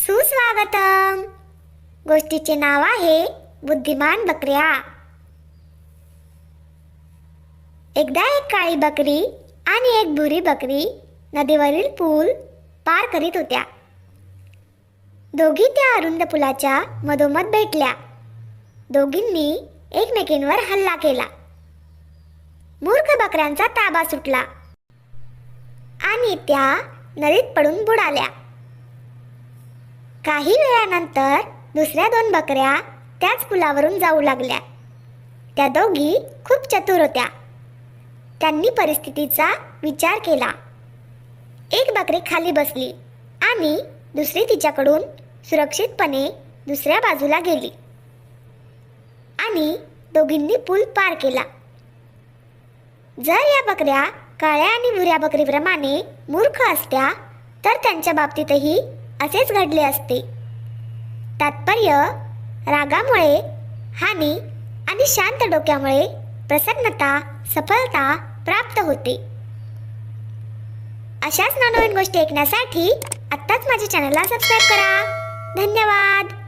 सुस्वागतम. गोष्टीचे नाव आहे बुद्धिमान बकऱ्या. एकदा एक काळी बकरी आणि एक भुरी बकरी नदीवरील पूल पार करीत होत्या. दोघी त्या अरुंद पुलाच्या मधोमध भेटल्या. दोघींनी एकमेकींवर हल्ला केला. मूर्ख बकऱ्यांचा ताबा सुटला आणि त्या नदीत पडून बुडाल्या. काही वेळानंतर दुसऱ्या दोन बकऱ्या त्याच पुलावरून जाऊ लागल्या. त्या दोघी खूप चतुर होत्या. त्यांनी परिस्थितीचा विचार केला. एक बकरी खाली बसली आणि दुसरी तिच्याकडून सुरक्षितपणे दुसऱ्या बाजूला गेली. आणि दोघींनी पूल पार केला. जर या बकऱ्या काळ्या आणि भुऱ्या बकरीप्रमाणे मूर्ख असत्या तर त्यांच्या बाबतीतही असेच घडले असते. तात्पर्य रागामुळे हानी आणि शांत डोक्यामुळे प्रसन्नता सफलता प्राप्त होते. अशाच नवनवीन गोष्टी ऐकण्यासाठी आत्ताच माझ्या चॅनलला सबस्क्राईब करा. धन्यवाद!